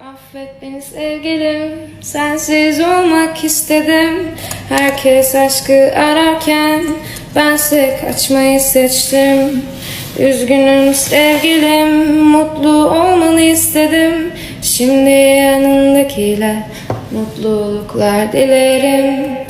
Affet beni sevgilim, sensiz olmak istedim. Herkes aşkı ararken bense kaçmayı seçtim. Üzgünüm sevgilim, mutlu olmanı istedim. Şimdi yanındakiler mutluluklar dilerim.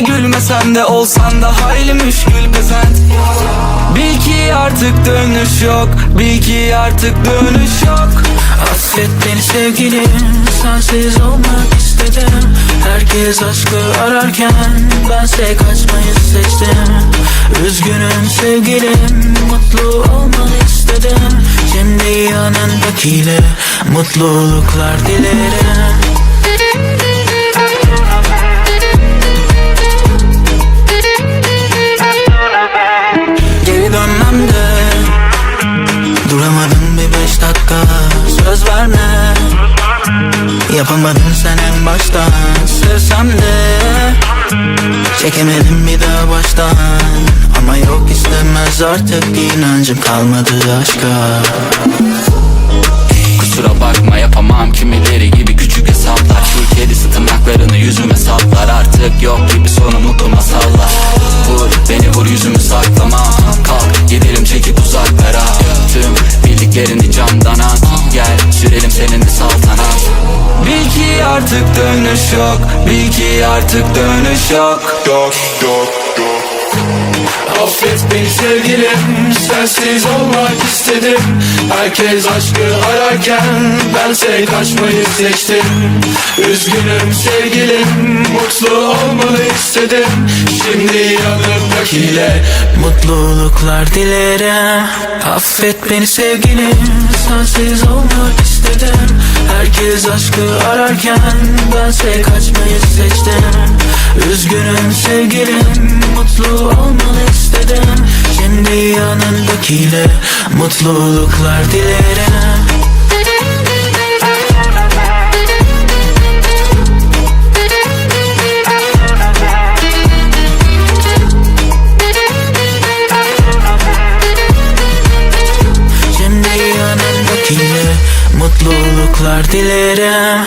Gülmesen de Olsan da hayli müşkül pezent Bil ki artık dönüş yok Bil ki artık dönüş yok. Affet beni sevgilim Sensiz olmak istedim. Herkes aşkı ararken Bense kaçmayı seçtim. Üzgünüm sevgilim Mutlu olmanı istedim. Şimdi yanındakiyle Mutluluklar dilerim Geri dönmem de Duramadım bir beş dakika Söz verme. Yapamadın sen en baştan Sevsem de Çekemedim bir daha baştan. Ama yok istemez artık inancım kalmadı aşka artık dönüş yok. Bil ki artık dönüş yok. Yok yok yok. Affet beni sevgilim. Sensiz olmak istedim. Herkes aşkı ararken Bense kaçmayı seçtim. Üzgünüm sevgilim. Mutlu olmanı istedim. Şimdi yanımdakiyle Mutluluklar dilerim. Affet beni sevgilim. Sensiz olmak istedim Herkes aşkı ararken Bense kaçmayı seçtim. Üzgünüm sevgilim Mutlu olmanı istedim. Şimdi yanındakiyle Mutluluklar dilerim Mutluluklar dilerim